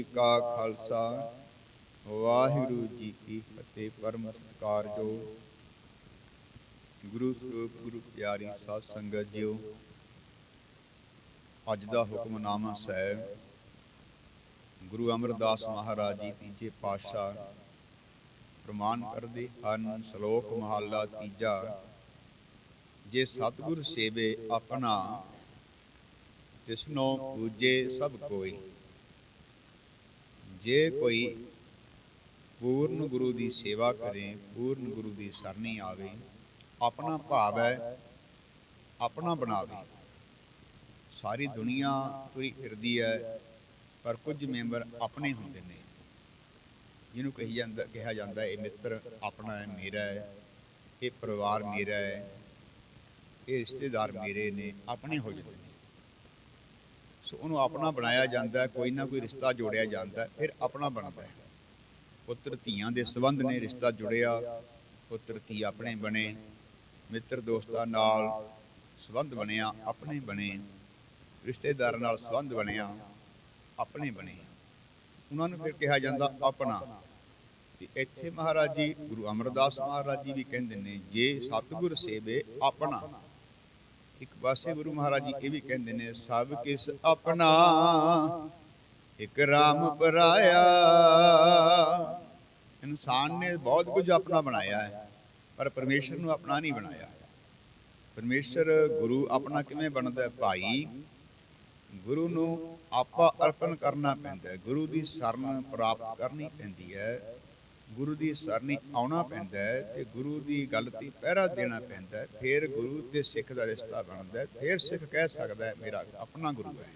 ਜੀ ਕਾ ਖਾਲਸਾ, ਵਾਹਿਗੁਰੂ ਜੀ ਕੀ ਫਤਿਹ, ਪਰਮ ਸਤਿਕਾਰ ਗੁਰੂ ਸਰੂਪ ਗੁਰੂ ਪਿਆਰੀ ਸਾਧ ਸੰਗਤ ਜੀਓ, ਅੱਜ ਦਾ ਹੁਕਮਨਾਮਾ ਸਾਹਿਬ ਗੁਰੂ ਅਮਰਦਾਸ ਮਹਾਰਾਜ ਜੀ ਤੀਜੇ ਪਾਤਸ਼ਾਹ ਪ੍ਰਮਾਨ ਕਰਦੇ ਹਨ, ਸ਼ਲੋਕ ਮਹਲਾ ਤੀਜਾ, ਜੇ ਸਤਿਗੁਰ ਸੇਵੇ ਆਪਣਾ ਤਿਸਨੋ ਪੂਜੇ ਸਭ ਕੋਈ। ਜੇ ਕੋਈ ਪੂਰਨ ਗੁਰੂ ਦੀ ਸੇਵਾ ਕਰੇ, ਪੂਰਨ ਗੁਰੂ ਦੀ ਸਰਨੀ ਆਵੇ, ਆਪਣਾ ਭਾਵ ਹੈ, ਆਪਣਾ ਬਣਾਵੇ। ਸਾਰੀ ਦੁਨੀਆ ਤੁਰੀ ਫਿਰਦੀ ਹੈ, ਪਰ ਕੁਝ ਮੈਂਬਰ ਆਪਣੇ ਹੁੰਦੇ ਨੇ। ਜਿਹਨੂੰ ਕਹੀ ਜਾਂਦਾ, ਕਿਹਾ ਜਾਂਦਾ, ਇਹ ਮਿੱਤਰ ਆਪਣਾ ਹੈ, ਮੇਰਾ ਹੈ, ਇਹ ਪਰਿਵਾਰ ਮੇਰਾ ਹੈ, ਇਹ ਰਿਸ਼ਤੇਦਾਰ ਮੇਰੇ ਨੇ, ਆਪਣੇ ਹੋ ਜਾਂਦੇ ਨੇ। ਸੋ ਉਹਨੂੰ ਆਪਣਾ ਬਣਾਇਆ ਜਾਂਦਾ, ਕੋਈ ਨਾ ਕੋਈ ਰਿਸ਼ਤਾ ਜੋੜਿਆ ਜਾਂਦਾ, ਫਿਰ ਆਪਣਾ ਬਣਦਾ ਹੈ। ਪੁੱਤਰ ਧੀਆਂ ਦੇ ਸੰਬੰਧ ਨੇ ਰਿਸ਼ਤਾ ਜੁੜਿਆ, ਪੁੱਤਰ ਧੀ ਆਪਣੇ ਬਣੇ, ਮਿੱਤਰ ਦੋਸਤਾਂ ਨਾਲ ਸੰਬੰਧ ਬਣਿਆ, ਆਪਣੇ ਬਣੇ, ਰਿਸ਼ਤੇਦਾਰਾਂ ਨਾਲ ਸੰਬੰਧ ਬਣਿਆ, ਆਪਣੇ ਬਣੇ। ਉਹਨਾਂ ਨੂੰ ਫਿਰ ਕਿਹਾ ਜਾਂਦਾ ਆਪਣਾ। ਤੇ ਇੱਥੇ ਮਹਾਰਾਜ ਜੀ ਗੁਰੂ ਅਮਰਦਾਸ ਮਹਾਰਾਜ ਜੀ ਵੀ ਕਹਿੰਦੇ ਨੇ, ਜੇ ਸਤਿਗੁਰ ਸੇਵੇ ਆਪਣਾ। ਇੱਕ ਪਾਸੇ ਗੁਰੂ ਮਹਾਰਾਜ ਜੀ ਇਹ ਵੀ ਕਹਿੰਦੇ ਨੇ, ਸਭ ਕਿਸ ਆਪਣਾ ਇੱਕ ਰਾਮ ਪਰਾਇਆ। ਇਨਸਾਨ ਨੇ ਬਹੁਤ ਕੁਝ ਆਪਣਾ ਬਣਾਇਆ ਹੈ, ਪਰ ਪਰਮੇਸ਼ਰ ਨੂੰ ਆਪਣਾ ਨਹੀਂ ਬਣਾਇਆ। ਪਰਮੇਸ਼ਰ ਗੁਰੂ ਆਪਣਾ ਕਿਵੇਂ ਬਣਦਾ ਹੈ ਭਾਈ? ਗੁਰੂ ਨੂੰ ਆਪਾ ਅਰਪਣ ਕਰਨਾ ਪੈਂਦਾ ਹੈ, ਗੁਰੂ ਦੀ ਸ਼ਰਨ ਪ੍ਰਾਪਤ ਕਰਨੀ ਪੈਂਦੀ ਹੈ। ਗੁਰੂ ਦੀ ਸਰਨੀ ਆਉਣਾ ਪੈਂਦਾ ਹੈ ਤੇ ਗੁਰੂ ਦੀ ਗੱਲ ਤੇ ਪਹਿਰਾ ਦੇਣਾ ਪੈਂਦਾ ਹੈ। ਫਿਰ ਗੁਰੂ ਤੇ ਸਿੱਖ ਦਾ ਰਿਸ਼ਤਾ ਬਣਦਾ ਹੈ। ਫਿਰ ਸਿੱਖ ਕਹਿ ਸਕਦਾ ਹੈ, ਮੇਰਾ ਆਪਣਾ ਗੁਰੂ ਹੈ।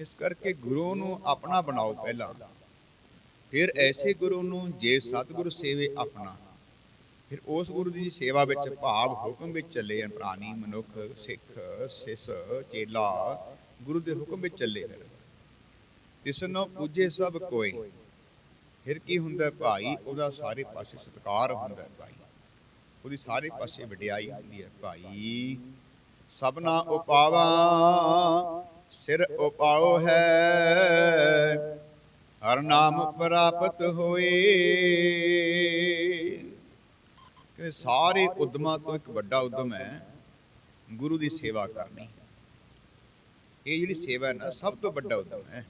ਇਸ ਕਰਕੇ ਗੁਰੂ ਨੂੰ ਆਪਣਾ ਬਣਾਓ ਪਹਿਲਾਂ। ਫਿਰ ਐਸੇ ਗੁਰੂ ਨੂੰ ਜੇ ਸਤਿਗੁਰੂ ਸੇਵੇ ਆਪਣਾ। ਫਿਰ ਉਸ ਗੁਰੂ ਦੀ ਸੇਵਾ ਵਿੱਚ ਭਾਵ ਹੁਕਮ ਵਿੱਚ ਚੱਲੇ ਪ੍ਰਾਣੀ, ਮਨੁੱਖ, ਸਿੱਖ, ਸਿਸ, ਚੇਲਾ ਗੁਰੂ ਦੇ ਹੁਕਮ ਵਿੱਚ ਚੱਲੇ ਫਿਰ ਤਿਸਨੋ ਪੂਜੇ ਸਭ ਕੋਈ ਫਿਰ ਕੀ ਹੁੰਦਾ ਭਾਈ? ਉਹਦਾ ਸਾਰੇ ਪਾਸੇ ਸਤਿਕਾਰ ਹੁੰਦਾ ਭਾਈ। ਉਹਦੀ ਸਾਰੇ ਪਾਸੇ ਵਡਿਆਈ ਹੁੰਦੀ ਹੈ ਭਾਈ। ਸਭਨਾ ਉਪਾਵਾ, ਸਿਰ ਉਪਾਉ ਹੈ। ਹਰ ਨਾਮ ਪ੍ਰਾਪਤ ਹੋਏ। ਕਿ ਸਾਰੇ ਉਦਮਾਂ ਤੋਂ ਇੱਕ ਵੱਡਾ ਉਦਮ ਹੈ, ਗੁਰੂ ਦੀ ਸੇਵਾ ਕਰਨੀ। ਇਹ ਜਿਹੜੀ ਸੇਵਾ ਹੈ ਨਾ, ਸਭ ਤੋਂ ਵੱਡਾ ਉਦਮ ਹੈ।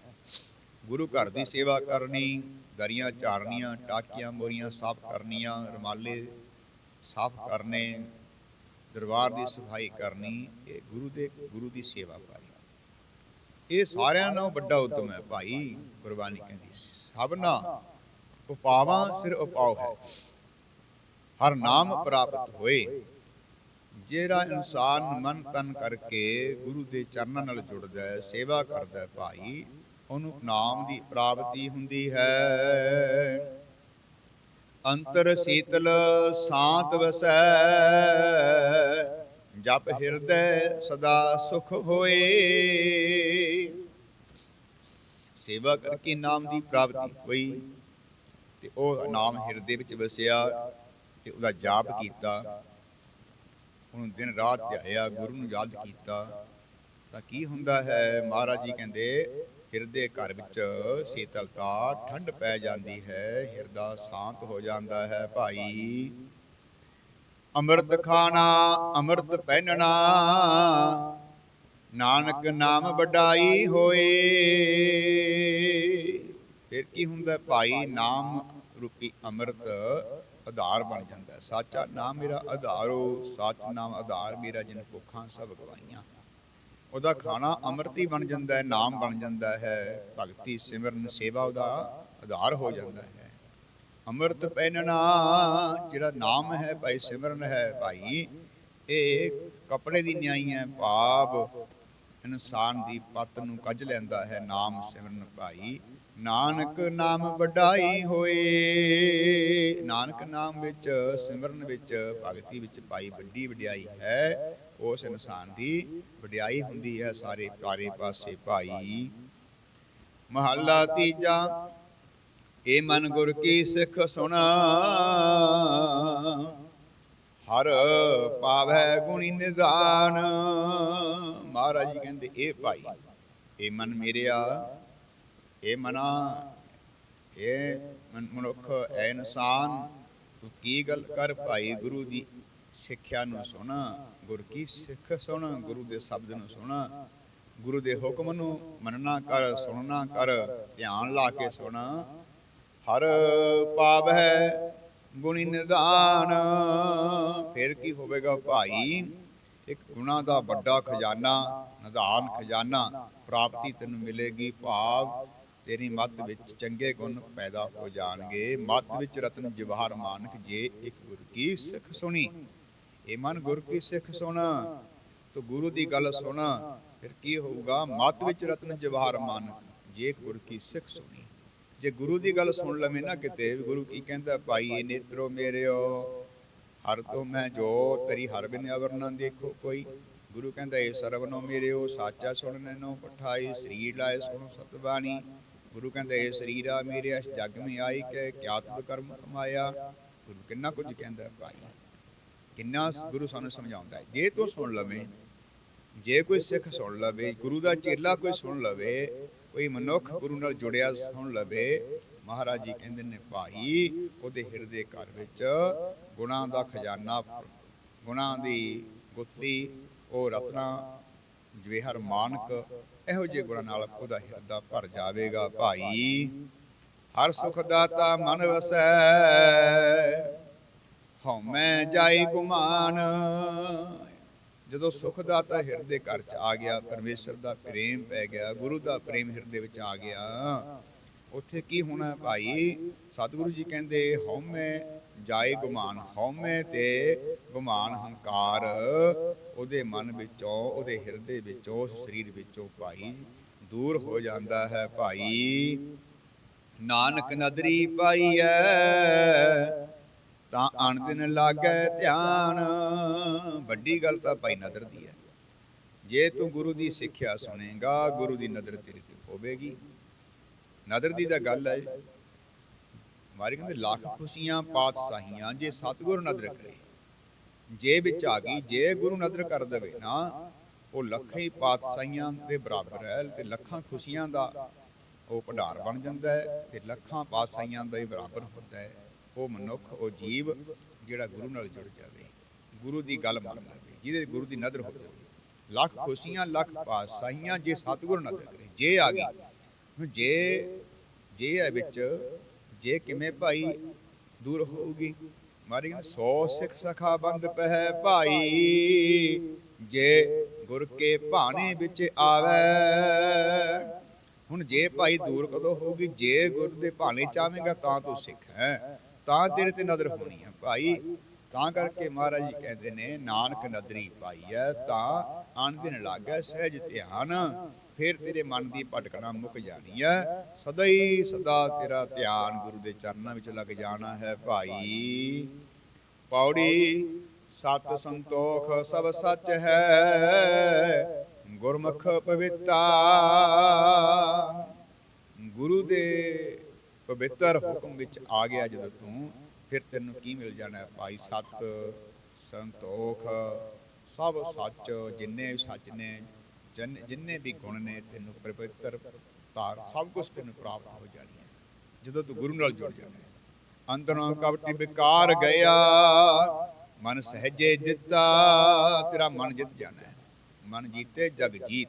ਗੁਰੂ ਘਰ ਦੀ ਸੇਵਾ ਕਰਨੀ, ਦਰੀਆਂ ਝਾੜਨੀਆਂ, ਟਾਕੀਆਂ ਮੋਰੀਆਂ ਸਾਫ਼ ਕਰਨੀਆਂ, ਰਮਾਲੇ ਸਾਫ਼ ਕਰਨੇ, ਦਰਬਾਰ ਦੀ ਸਫ਼ਾਈ ਕਰਨੀ, ਇਹ ਗੁਰੂ ਦੇ, ਗੁਰੂ ਦੀ ਸੇਵਾ ਭਾਈ। ਇਹ ਸਾਰਿਆਂ ਨਾਲੋਂ ਵੱਡਾ ਉਦਮ ਹੈ ਭਾਈ ਕੁਰਬਾਨੀ ਕਹਿੰਦੀ ਸਭਨਾ ਉਪਾਵਾਂ ਸਿਰ ਉਪਾਉ ਹੈ। ਹਰ ਨਾਮ ਪ੍ਰਾਪਤ ਹੋਏ, ਜਿਹੜਾ ਇਨਸਾਨ ਮਨ ਤਨ ਕਰਕੇ ਗੁਰੂ ਦੇ ਚਰਨਾਂ ਨਾਲ ਜੁੜਦਾ ਹੈ, ਸੇਵਾ ਕਰਦਾ ਹੈ ਭਾਈ ਉਹਨੂੰ ਨਾਮ ਦੀ ਪ੍ਰਾਪਤੀ ਹੁੰਦੀ ਹੈ। ਅੰਤਰ ਸੀਤਲ ਸਾਤ ਵਸੈ, ਜਪ ਹਿਰਦੈ ਸਦਾ ਸੁਖ ਹੋਏ। ਸੇਵਾ ਕਰਕੇ ਨਾਮ ਦੀ ਪ੍ਰਾਪਤੀ ਹੋਈ ਤੇ ਉਹ ਨਾਮ ਹਿਰਦੇ ਵਿੱਚ ਵਸਿਆ ਤੇ ਉਹਦਾ ਜਾਪ ਕੀਤਾ। ਉਹਨੂੰ ਦਿਨ ਰਾਤ ਧਿਆਇਆ, ਗੁਰੂ ਨੂੰ ਯਾਦ ਕੀਤਾ। ਤਾਂ ਕੀ ਹੁੰਦਾ ਹੈ? ਮਹਾਰਾਜ ਜੀ ਕਹਿੰਦੇ ਹਿਰਦੇ ਘਰ ਵਿੱਚ ਸੀਤਲਤਾ ਠੰਡ ਪੈ ਜਾਂਦੀ ਹੈ, ਹਿਰਦਾ ਸ਼ਾਂਤ ਹੋ ਜਾਂਦਾ ਹੈ ਭਾਈ। ਅੰਮ੍ਰਿਤ ਖਾਣਾ, ਅੰਮ੍ਰਿਤ ਪਹਿਨਣਾ, ਨਾਨਕ ਨਾਮ ਵਡਾਈ ਹੋਏ। ਫਿਰ ਕੀ ਹੁੰਦਾ ਭਾਈ, ਨਾਮ ਰੂਪੀ ਅੰਮ੍ਰਿਤ ਆਧਾਰ ਬਣ ਜਾਂਦਾ ਹੈ। ਸਾਚਾ ਨਾਮ ਮੇਰਾ ਆਧਾਰੋ, ਸੱਚ ਨਾਮ ਆਧਾਰ ਮੇਰਾ ਜਿਨ ਭੁੱਖਾਂ ਸਭ ਗਵਾਈਆਂ। ਉਹਦਾ ਖਾਣਾ ਅੰਮ੍ਰਿਤੀ ਬਣ ਜਾਂਦਾ ਹੈ, ਨਾਮ ਬਣ ਜਾਂਦਾ ਹੈ, ਭਗਤੀ ਸਿਮਰਨ ਸੇਵਾ ਉਹਦਾ ਆਧਾਰ ਹੋ ਜਾਂਦਾ ਹੈ। ਅੰਮ੍ਰਿਤ ਪਹਿਨਣਾ ਜਿਹੜਾ ਨਾਮ ਹੈ, ਭਾਈ ਸਿਮਰਨ ਹੈ, ਭਾਈ, ਇਹ ਕਪੜੇ ਦੀ ਨਿਆਈ ਹੈ, ਭਾਵ ਇਨਸਾਨ ਦੀ ਪਤ ਨੂੰ ਕੱਜ ਲੈਂਦਾ ਹੈ, ਨਾਮ ਸਿਮਰਨ ਭਾਈ। ਨਾਨਕ ਨਾਮ ਵਡਾਈ ਹੋਏ, ਨਾਨਕ ਨਾਮ ਵਿੱਚ, ਸਿਮਰਨ ਵਿੱਚ, ਭਗਤੀ ਵਿੱਚ ਭਾਈ ਵੱਡੀ ਵਡਿਆਈ ਹੈ। ਉਸ ਇਨਸਾਨ ਦੀ ਵਡਿਆਈ ਹੁੰਦੀ ਹੈ, ਸਾਰੇ ਚਾਰੇ ਪਾਸੇ ਭਾਈ। ਮਹੱਲਾ ਤੀਜਾ, ਏ ਮਨ ਗੁਰ ਕੀ ਸਿੱਖ ਸੁਣਾ। ਹਰ ਪਾਵੈ ਗੁਣੀ ਨਿਦਾਨ ਮਹਾਰਾਜ ਜੀ ਕਹਿੰਦੇ ਇਹ ਭਾਈ ਇਹ ਮਨ ਮੇਰਿਆ ਇਹ ਮਨਾ ਇਹ ਮਨ- ਮਨੁੱਖ ਐ ਇਨਸਾਨ। ਤੂੰ ਕੀ ਗੱਲ ਕਰ ਭਾਈ, ਗੁਰੂ ਦੀ ਸਿੱਖਿਆ ਨੂੰ ਸੁਣ ਗੁਰ ਕੀ ਸਿੱਖ ਸੁਣ ਗੁਰੂ ਦੇ ਸ਼ਬਦ ਨੂੰ ਸੁਣ ਗੁਰੂ ਦੇ ਹੁਕਮ ਨੂੰ ਮੰਨਣਾ ਕਰ, ਸੁਣਨਾ ਕਰ, ਧਿਆਨ ਲਾ ਕੇ ਸੁਣ ਹਰ ਪਾਵੈ ਗੁਣੀ ਨਿਧਾਨ ਫਿਰ ਕੀ ਹੋਵੇਗਾ ਭਾਈ? ਇੱਕ ਗੁਣਾ ਦਾ ਵੱਡਾ ਖਜ਼ਾਨਾ, ਨਿਦਾਨ ਖਜ਼ਾਨਾ, ਪ੍ਰਾਪਤੀ ਤੈਨੂੰ ਮਿਲੇਗੀ ਭਾਵ, ਤੇਰੀ ਮੱਤ ਵਿੱਚ ਚੰਗੇ ਗੁਣ ਪੈਦਾ ਹੋ ਜਾਣਗੇ। ਮੱਤ ਵਿੱਚ ਰਤਨ ਜਵਾਹਰ ਮਾਨਕ ਜੇ ਇੱਕ ਗੁਰ ਕੀ ਸਿੱਖ ਸੁਣੀ। ਇਹ ਮਨ ਗੁਰ ਕੀ ਸਿੱਖ ਸੁਣ, ਤੋ ਗੁਰੂ ਦੀ ਗੱਲ ਸੁਣ, ਫਿਰ ਕੀ ਹੋਊਗਾ? ਮੱਤ ਵਿੱਚ ਰਤਨ ਜਵਾਹਰ ਮਾਨਕ ਜੇ ਗੁਰ ਕੀ ਸਿੱਖ ਸੁਣੀ। ਜੇ ਗੁਰੂ ਦੀ ਗੱਲ ਸੁਣ ਲਵੇਂ ਨਾ ਕਿਤੇ ਗੁਰੂ ਕੀ ਕਹਿੰਦਾ, ਭਾਈ ਨੇਤਰੋ ਮੇਰਿਓ, ਹਰ ਤੋਂ ਮੈਂ ਜੋ ਤੇਰੀ ਹਰ ਬਿਨ ਅਵਰ ਨਾ ਦੇਖੋ ਕੋਈ। ਗੁਰੂ ਕਹਿੰਦਾ, ਇਹ ਸਰਵਨੋ ਮੇਰਿਓ, ਸਾਚਾ ਸੁਣਨੇ ਨੋ ਪਠਾਈ, ਸਰੀਰ ਲਾਏ ਸੁਣੋ ਸਤਬਾਣੀ। ਗੁਰੂ ਕਹਿੰਦਾ, ਇਹ ਸਰੀਰਾ ਮੇਰੇ ਇਸ ਜਗ ਮੇ ਆਈ ਕੇ, ਕਿਆ ਕਰਮ ਕਮਾਇਆ? ਗੁਰੂ ਕਿੰਨਾ ਕੁਝ ਕਹਿੰਦਾ, ਭਾਈ ਕਿੰਨਾ ਗੁਰੂ ਸਾਨੂੰ ਸਮਝਾਉਂਦਾ ਹੈ। ਜੇ ਤੂੰ ਸੁਣ ਲਵੇਂ, ਜੇ ਕੋਈ ਸਿੱਖ ਸੁਣ ਲਵੇ, ਗੁਰੂ ਦਾ ਚੇਲਾ ਕੋਈ ਸੁਣ ਲਵੇ, ਕੋਈ ਮਨੁੱਖ ਗੁਰੂ ਨਾਲ ਜੁੜਿਆ ਸੁਣ ਲਵੇ, ਮਹਾਰਾਜ ਜੀ ਕਹਿੰਦੇ ਨੇ, ਭਾਈ, ਉਹਦੇ ਹਿਰਦੇ ਘਰ ਵਿੱਚ ਗੁਣਾਂ ਦਾ ਖਜ਼ਾਨਾ ਗੁਣਾਂ ਦੀ ਗੁੱਤੀ, ਉਹ ਰਤਨਾ, ਜਵੇਹਰ ਮਾਨਕ, ਇਹੋ ਜਿਹੇ ਗੁਣਾਂ ਨਾਲ ਉਹਦਾ ਹਿਰਦਾ ਭਰ ਜਾਵੇਗਾ। ਭਾਈ, ਹਰ ਸੁਖ ਦਾਤਾ ਮਨ ਵਸੈ ਜਾਈ ਗੁਮਾਨ। ਜਦੋਂ ਸੁਖ ਦਾਤਾ ਹਿਰਦੇ ਘਰ ਚ ਆ ਗਿਆ, ਪਰਮੇਸ਼ਰ ਦਾ ਪ੍ਰੇਮ ਪੈ ਗਿਆ, ਗੁਰੂ ਦਾ ਪ੍ਰੇਮ ਹਿਰਦੇ ਵਿੱਚ ਆ ਗਿਆ, ਉੱਥੇ ਕੀ ਹੋਣਾ ਭਾਈ? ਸਤਿਗੁਰੂ ਜੀ ਕਹਿੰਦੇ, ਹਉਮੈ ਜਾਏ ਗੁਮਾਨ, ਹਉਮੈ ਤੇ ਗੁਮਾਨ ਹੰਕਾਰ। ਉਹਦੇ ਮਨ ਵਿੱਚੋਂ, ਉਹਦੇ ਹਿਰਦੇ ਵਿੱਚੋਂ, ਉਸ ਸਰੀਰ ਵਿੱਚੋਂ ਭਾਈ ਦੂਰ ਹੋ ਜਾਂਦਾ ਹੈ ਭਾਈ। ਨਾਨਕ ਨਦਰੀ ਪਾਈਐ ਤਾਂ ਅਣ ਦਿਨ ਲਾਗੈ ਧਿਆਨ। ਵੱਡੀ ਗੱਲ ਤਾਂ ਭਾਈ ਨਦਰ ਦੀ ਹੈ। ਜੇ ਤੂੰ ਗੁਰੂ ਦੀ ਸਿੱਖਿਆ ਸੁਣੇਗਾ, ਗੁਰੂ ਦੀ ਨਦਰ ਤੇਰੇ ਤੇ ਹੋਵੇਗੀ। ਨਦਰ ਦੀ ਤਾਂ ਗੱਲ ਹੈ। ਮਾਰੇ ਕਹਿੰਦੇ, ਲੱਖ ਖੁਸ਼ੀਆਂ ਪਾਤਸ਼ਾਹੀਆਂ ਜੇ ਸਤਿਗੁਰ ਨਦਰ ਕਰੇ। ਜੇ ਵਿੱਚ ਆ ਗਈ, ਜੇ ਗੁਰੂ ਨਦਰ ਕਰ ਦੇਵੇ ਨਾ, ਉਹ ਲੱਖਾਂ ਹੀ ਪਾਤਸ਼ਾਹੀਆਂ ਦੇ ਬਰਾਬਰ ਹੈ ਤੇ ਲੱਖਾਂ ਖੁਸ਼ੀਆਂ ਦਾ ਉਹ ਭੰਡਾਰ ਬਣ ਜਾਂਦਾ ਹੈ ਤੇ ਲੱਖਾਂ ਪਾਤਸ਼ਾਹੀਆਂ ਦਾ ਹੀ ਬਰਾਬਰ ਹੁੰਦਾ ਹੈ। ਉਹ ਮਨੁੱਖ, ਉਹ ਜੀਵ ਜਿਹੜਾ ਗੁਰੂ ਨਾਲ ਜੁੜ ਜਾਵੇ, ਗੁਰੂ ਦੀ ਗੱਲ ਮੰਨ ਲਵੇ, ਜਿਹਦੇ ਗੁਰੂ ਦੀ ਨਦਰ ਹੋ ਜਾਵੇ। ਲੱਖ ਖੁਸ਼ੀਆਂ, ਲੱਖ ਪਾਤਸ਼ਾਹੀਆਂ ਜੇ ਸਤਿਗੁਰ ਨਦਰ ਕਰੇ, ਜੇ ਆ ਗਈ ਜੇ ਜੇ ਹੈ ਵਿੱਚ, ਜੇ ਕਿਵੇਂ ਭਾਈ ਦੂਰ ਹੋਊਗੀ? ਮਾਰੀ ਕਹਿੰਦੇ 100 ਸਿੱਖ ਸਖਾ ਬੰਦ ਪਹਿ ਭਾਈ, ਜੇ ਗੁਰ ਕੇ ਭਾਣੇ ਵਿੱਚ ਆਵੇ। ਹੁਣ ਜੇ ਭਾਈ ਦੂਰ ਕਦੋਂ ਹੋਊਗੀ? ਜੇ ਗੁਰ ਦੇ ਭਾਣੇ ਚਾਹਵੇਂਗਾ ਤਾਂ ਤੂੰ ਸਿੱਖ ਹੈ। ਤਾਂ ਤੇਰੇ ਤੇ ਨਜ਼ਰ ਹੋਣੀ ਹੈ ਭਾਈ। ਤਾਂ ਕਰਕੇ ਮਹਾਰਾਜ ਜੀ ਕਹਿੰਦੇ ਨੇ, ਨਾਨਕ ਨਦਰੀ ਪਾਈ ਤਾਂ ਆਨ ਦਿਨ ਲੱਗੈ ਸਹਿਜ ਧਿਆਨ, ਫਿਰ ਤੇਰੇ ਮਨ ਦੀ ਭਟਕਣਾ ਮੁੱਕ ਜਾਣੀ ਹੈ ਸਦਾ ਹੀ ਸਦਾ ਤੇਰਾ ਧਿਆਨ ਗੁਰੂ ਦੇ ਚਰਨਾਂ ਵਿੱਚ ਲੱਗ ਜਾਣਾ ਹੈ ਭਾਈ। ਪੌੜੀ, ਸਤ ਸੰਤੋਖ, ਸਭ ਸੱਚ ਹੈ, ਗੁਰਮੁਖ ਪਵਿੱਤਾ, ਗੁਰੂ ਦੇ ਪਵਿੱਤਰ ਹੁਕਮ ਵਿੱਚ ਆ ਗਿਆ ਜਦੋਂ ਤੂੰ, ਫਿਰ ਤੈਨੂੰ ਕੀ ਮਿਲ ਜਾਣਾ ਭਾਈ ਸਤ ਸੰਤੋਖ, ਸਭ ਸੱਚ ਜਿੰਨੇ ਵੀ ਸੱਚ ਨੇ, ਜਿੰਨੇ ਵੀ ਗੁਣ ਨੇ, ਤੈਨੂੰ ਪਵਿੱਤਰ ਧਾਰ ਸਭ ਕੁਝ ਤੈਨੂੰ ਪ੍ਰਾਪਤ ਹੋ ਜਾਣੀ ਹੈ ਜਦੋਂ ਤੂੰ ਗੁਰੂ ਨਾਲ ਜੁੜ ਜਾਣਾ ਹੈ। ਅੰਦਰੋਂ ਕਵਟੀ ਵਿਕਾਰ ਗਿਆ, ਮਨ ਸਹਜੇ ਜਿੱਤਾ ਤੇਰਾ ਮਨ ਜਿੱਤ ਜਾਣਾ ਹੈ। ਮਨ ਜੀਤੇ, ਜਗ ਜੀਤ।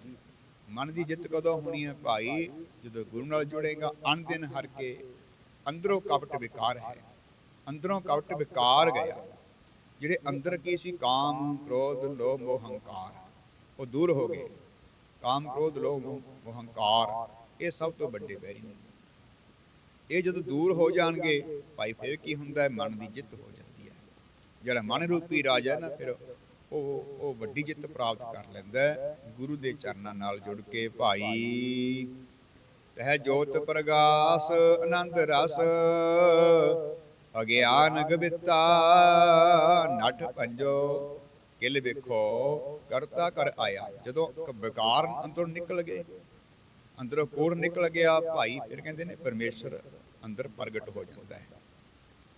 ਮਨ ਦੀ ਜਿੱਤ ਕਦੋਂ ਹੋਣੀ ਹੈ? ਭਾਈ ਜਦੋਂ ਗੁਰੂ ਨਾਲ ਜੁੜੇਗਾ ਅਨ ਦਿਨ ਹਰ ਕੇ ਅੰਦਰੋਂ ਕਪਟ ਵਿਕਾਰ ਹੈ। ਅੰਦਰੋਂ ਕਪਟ ਵਿਕਾਰ ਗਿਆ। ਜਿਹੜੇ ਅੰਦਰ ਕੀ ਸੀ? ਕਾਮ, ਕ੍ਰੋਧ, ਲੋਭ ਮੋਹ ਹੰਕਾਰ ਉਹ ਦੂਰ ਹੋ ਗਏ। ਕਾਮ, ਕ੍ਰੋਧ, ਲੋਭ ਮੋਹ ਹੰਕਾਰ ਇਹ ਸਭ ਤੋਂ ਵੱਡੇ ਵੈਰੀ ਨੇ। ਇਹ ਜਦੋਂ ਦੂਰ ਹੋ ਜਾਣਗੇ, ਭਾਈ ਫਿਰ ਕੀ ਹੁੰਦਾ? ਹੈ ਮਨ ਦੀ ਜਿੱਤ ਹੋ ਜਾਂਦੀ ਹੈ। ਜਿਹੜਾ ਮਨ ਰੂਪੀ ਰਾਜ ਹੈ ਨਾ, ਫਿਰ ਉਹ ਉਹ ਵੱਡੀ ਜਿੱਤ ਪ੍ਰਾਪਤ ਕਰ ਲੈਂਦਾ ਗੁਰੂ ਦੇ ਚਰਨਾਂ ਨਾਲ ਜੁੜ ਕੇ ਭਾਈ ਤਹਿ ਜੋਤ ਪ੍ਰਗਾਸ, ਆਨੰਦ ਰਸ। ਅਗਿਆਨ ਗਵਿਤਾ ਨਠ ਪੰਜੋ। ਕਿਲ ਵੇਖੋ, ਕਰਤਾ ਕਰ ਆਇਆ। ਜਦੋਂ ਵਿਕਾਰ ਅੰਦਰੋਂ ਨਿਕਲ ਗਏ, ਅੰਦਰੋਂ ਕੋੜ ਨਿਕਲ ਗਿਆ, ਭਾਈ ਫਿਰ ਕਹਿੰਦੇ ਨੇ, ਪਰਮੇਸ਼ਰ ਅੰਦਰ ਪ੍ਰਗਟ ਹੋ ਜਾਂਦਾ ਹੈ।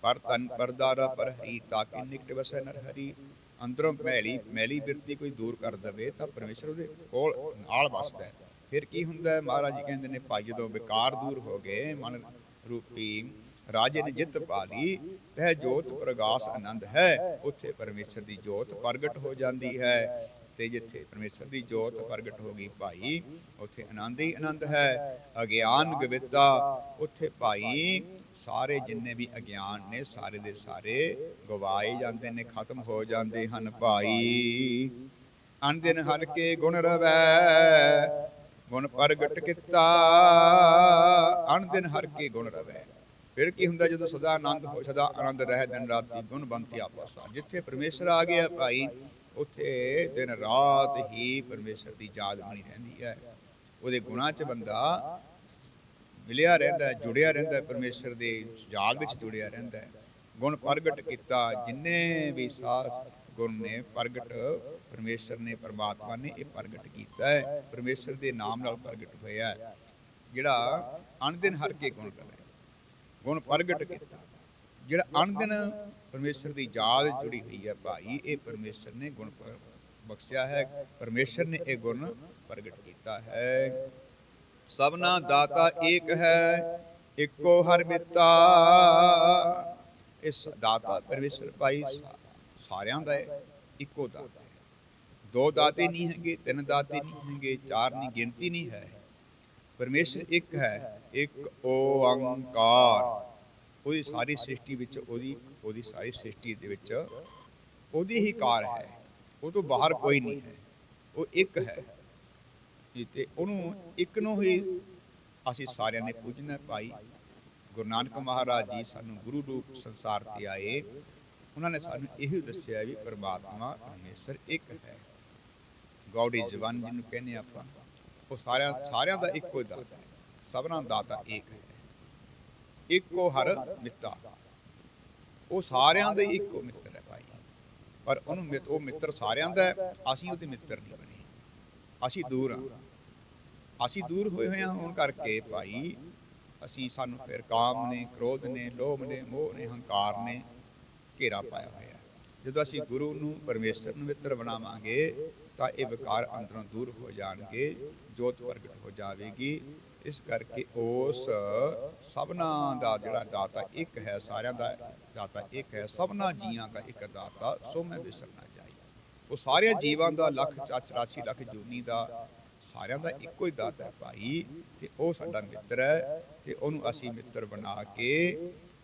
ਪਰ ਤਨ ਪਰਦਾਰਾ ਪਰ ਹਰੀ, ਤਾਂ ਕਿ ਨਿਕਟ ਵਸੈ ਨਰ ਹਰੀ। ਅੰਦਰੋਂ ਮੈਲੀ ਮੈਲੀ ਬਿਰਤੀ ਕੋਈ ਦੂਰ ਕਰ ਦਵੇ, ਤਾਂ ਪਰਮੇਸ਼ਰ ਉਹਦੇ ਕੋਲ ਨਾਲ ਵਸਦਾ ਹੈ। ਫਿਰ ਕੀ ਹੁੰਦਾ ਹੈ? ਮਹਾਰਾਜ ਜੀ ਕਹਿੰਦੇ ਨੇ, ਭਾਈ ਜਦੋਂ ਵਿਕਾਰ ਦੂਰ ਹੋ ਗਏ, ਮਨ ਰੂਪੀ ਰਾਜੇ ਨੇ ਜਿੱਤ ਪਾ ਲਈ, ਤਹਿ ਜੋਤ ਪ੍ਰਗਾਸ ਆਨੰਦ ਹੈ। ਉੱਥੇ ਪਰਮੇਸ਼ਰ ਦੀ ਜੋਤ ਪ੍ਰਗਟ ਹੋ ਜਾਂਦੀ ਹੈ। ਤੇ ਜਿੱਥੇ ਪਰਮੇਸ਼ਰ ਦੀ ਜੋਤ ਪ੍ਰਗਟ ਹੋ ਗਈ ਭਾਈ, ਉੱਥੇ ਆਨੰਦ ਹੀ ਆਨੰਦ ਹੈ। ਅਗਿਆਨ ਗਵਿਤਾ ਉੱਥੇ ਭਾਈ ਸਾਰੇ ਜਿੰਨੇ ਵੀ ਅਗਿਆਨ ਨੇ, ਸਾਰੇ ਦੇ ਸਾਰੇ ਗਵਾਏ ਜਾਂਦੇ ਨੇ, ਖਤਮ ਹੋ ਜਾਂਦੇ ਹਨ ਭਾਈ। ਅਨ ਦਿਨ ਹਰ ਕੇ ਗੁਣ ਰਵੈ ਗੁਣ ਪ੍ਰਗਟ ਕੀਤਾ ਅਨ ਦਿਨ ਹਰ ਕੇ ਗੁਣ ਰਵੈ। ਫਿਰ ਕੀ ਹੁੰਦਾ ਜਦੋਂ ਸਦਾ ਆਨੰਦ ਹੋ ਸਦਾ ਆਨੰਦ ਰਹਿ, ਦਿਨ ਰਾਤੀ ਗੁਣ ਬੰਤੀ ਆਪਸਾ ਜਿੱਥੇ ਪਰਮੇਸ਼ਰ ਆ ਗਿਆ ਭਾਈ, ਉੱਥੇ ਦਿਨ ਰਾਤ ਹੀ ਪਰਮੇਸ਼ਰ ਦੀ ਯਾਦ ਬਣੀ ਰਹਿੰਦੀ ਹੈ। ਉਹਦੇ ਗੁਣਾਂ 'ਚ ਬੰਦਾ ਮਿਲਿਆ ਰਹਿੰਦਾ, ਜੁੜਿਆ ਰਹਿੰਦਾ ਹੈ ਪਰਮੇਸ਼ਰ ਦੇ ਯਾਦ ਵਿੱਚ ਜੁੜਿਆ ਰਹਿੰਦਾ। ਗੁਣ ਪ੍ਰਗਟ ਕੀਤਾ, ਜਿੰਨੇ ਵੀ ਸਾਸ ਗੁਣ ਨੇ ਪ੍ਰਗਟ, ਪਰਮੇਸ਼ਰ ਨੇ, ਪਰਮਾਤਮਾ ਨੇ ਇਹ ਪ੍ਰਗਟ ਕੀਤਾ ਹੈ। ਪਰਮੇਸ਼ਰ ਦੇ ਨਾਮ ਨਾਲ ਪ੍ਰਗਟ ਹੋਇਆ ਹੈ। ਜਿਹੜਾ ਅਣਦਿਨ ਹਰ ਕੇ ਗੁਣ ਕਰੇ, ਗੁਣ ਪ੍ਰਗਟ ਕੀਤਾ। ਜਿਹੜਾ ਅਣਦਿਨ ਪਰਮੇਸ਼ਰ ਦੀ ਯਾਦ ਜੁੜੀ ਹੋਈ ਹੈ ਭਾਈ, ਇਹ ਪਰਮੇਸ਼ਰ ਨੇ ਗੁਣ ਬਖਸ਼ਿਆ ਹੈ। ਪਰਮੇਸ਼ਰ ਨੇ ਇਹ ਗੁਣ ਪ੍ਰਗਟ ਕੀਤਾ ਹੈ। ਸਭਨਾ ਦਾਤਾ ਏਕ ਹੈ, ਇੱਕੋ ਹਰ ਮਿੱਤਾ ਇਸ ਦਾਤਾ ਪਰਮੇਸ਼ਰ ਭਾਈ ਸਾ- ਸਾਰਿਆਂ ਦਾ ਹੈ, ਇੱਕੋ ਦਾਤਾ ਹੈ। ਦੋ ਦਾਤੇ ਨਹੀਂ ਹੈਗੇ, ਤਿੰਨ ਦਾਤੇ ਨਹੀਂ ਹੈਗੇ, ਚਾਰ ਨਹੀਂ, ਗਿਣਤੀ ਨਹੀਂ ਹੈ। ਪਰਮੇਸ਼ਰ ਇੱਕ ਹੈ, ਇੱਕ ਓੰਕਾਰ। ਉਹਦੀ ਸਾਰੀ ਸ੍ਰਿਸ਼ਟੀ ਵਿੱਚ, ਉਹਦੀ ਉਹਦੀ ਸਾਰੀ ਸ੍ਰਿਸ਼ਟੀ ਦੇ ਵਿੱਚ ਉਹਦੀ ਹੀ ਕਾਰ ਹੈ। ਉਹ ਤੋਂ ਬਾਹਰ ਕੋਈ ਨਹੀਂ ਹੈ। ਉਹ ਇੱਕ ਹੈ। ਤੇ ਉਹਨੂੰ ਇੱਕ ਨੂੰ ਹੀ ਅਸੀਂ ਸਾਰਿਆਂ ਨੇ ਪੂਜਣਾ ਭਾਈ। ਗੁਰੂ ਨਾਨਕ ਮਹਾਰਾਜ ਜੀ ਸਾਨੂੰ ਗੁਰੂ ਰੂਪ ਸੰਸਾਰ ਤੇ ਆਏ। ਉਹਨਾਂ ਨੇ ਸਾਨੂੰ ਇਹੀ ਦੱਸਿਆ ਵੀ ਪਰਮਾਤਮਾ ਪਰਮੇਸ਼ਰ ਇੱਕ ਹੈ। ਗੋਡ ਇਜ਼ ਵਨ ਜਿਹਨੂੰ ਕਹਿੰਦੇ ਆਪਾਂ, ਉਹ ਸਾਰਿਆਂ ਸਾਰਿਆਂ ਦਾ ਇੱਕੋ ਹੀ ਦਾਤਾ ਹੈ। ਸਭਨਾਂ ਦਾਤਾ ਇੱਕ ਹੈ। ਇੱਕੋ ਹਰ ਮਿੱਤਾ ਉਹ ਸਾਰਿਆਂ ਦਾ ਹੀ ਇੱਕੋ ਮਿੱਤਰ ਹੈ ਭਾਈ। ਪਰ ਉਹਨੂੰ ਮਿੱਤ- ਉਹ ਮਿੱਤਰ ਸਾਰਿਆਂ ਦਾ ਅਸੀਂ ਉਹਦੇ ਮਿੱਤਰ ਨਹੀਂ ਬਣੇ। ਅਸੀਂ ਦੂਰ ਹਾਂ। ਅਸੀਂ ਦੂਰ ਹੋਏ ਹੋਏ ਹਾਂ ਹੋਣ ਕਰਕੇ ਭਾਈ, ਅਸੀਂ ਸਾਨੂੰ ਫਿਰ ਕਾਮ ਨੇ, ਕ੍ਰੋਧ ਨੇ, ਲੋਭ ਨੇ, ਮੋਹ ਨੇ, ਹੰਕਾਰ ਨੇ ਘੇਰਾ ਪਾਇਆ ਹੋਇਆ ਜਦੋਂ ਅਸੀਂ ਗੁਰੂ ਨੂੰ ਪਰਮੇਸ਼ਰ ਨੂੰ ਮਿੱਤਰ ਬਣਾਵਾਂਗੇ, ਤਾਂ ਇਹ ਵਿਕਾਰ ਅੰਦਰੋਂ ਦੂਰ ਹੋ ਜਾਣਗੇ, ਜੋਤ ਪ੍ਰਗਟ ਹੋ ਜਾਵੇਗੀ। ਇਸ ਕਰਕੇ ਉਸ ਸਭਨਾ ਦਾ ਜਿਹੜਾ ਦਾਤਾ ਇੱਕ ਹੈ, ਸਾਰਿਆਂ ਦਾ ਦਾਤਾ ਇੱਕ ਹੈ, ਸਭਨਾ ਜੀਆਂ ਦਾ ਇੱਕ ਦਾਤਾ, ਸੋ ਮੈਂ ਵਿਸਰਨਾ ਚਾਹੀਦਾ ਉਹ ਸਾਰਿਆਂ ਜੀਵਾਂ ਦਾ, ਲੱਖ 84 ਲੱਖ ਜੂਨੀ ਦਾ, ਸਾਰਿਆਂ ਦਾ ਇੱਕੋ ਹੀ ਦਾਤਾ ਹੈ ਭਾਈ, ਤੇ ਉਹ ਸਾਡਾ ਮਿੱਤਰ ਹੈ, ਤੇ ਉਹਨੂੰ ਅਸੀਂ ਮਿੱਤਰ ਬਣਾ ਕੇ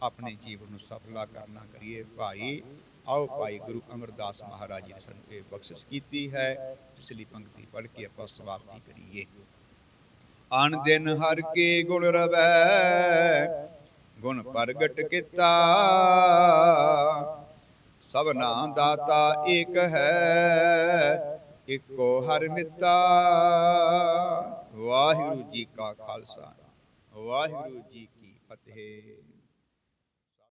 ਆਪਣੇ ਜੀਵਨ ਨੂੰ ਸਫਲਾ ਕਰਨਾ ਕਰੀਏ। ਭਾਈ, ਆਓ ਭਾਈ ਗੁਰੂ ਅਮਰਦਾਸ ਮਹਾਰਾਜ ਜੀ ਨੇ ਸਾਨੂੰ ਇਹ ਬਖਸ਼ਿਸ਼ ਕੀਤੀ ਹੈ ਇਸ ਲਈ ਪੰਕਤੀ ਪੜ੍ਹ ਕੇ ਆਪਾਂ ਸਮਾਪਤੀ ਕਰੀਏ। ਅਨ ਦਿਨ ਹਰ ਕੇ ਗੁਣ ਰਵੈ, ਗੁਣ ਪ੍ਰਗਟ ਕੀਤਾ। ਸਭਨਾ ਦਾਤਾ ਏਕ ਹੈ, ਇੱਕੋ ਹਰ ਮਿੱਤਾ। ਵਾਹਿਗੁਰੂ ਜੀ ਕਾ ਖਾਲਸਾ, ਵਾਹਿਗੁਰੂ ਜੀ ਕੀ ਫਤਿਹ।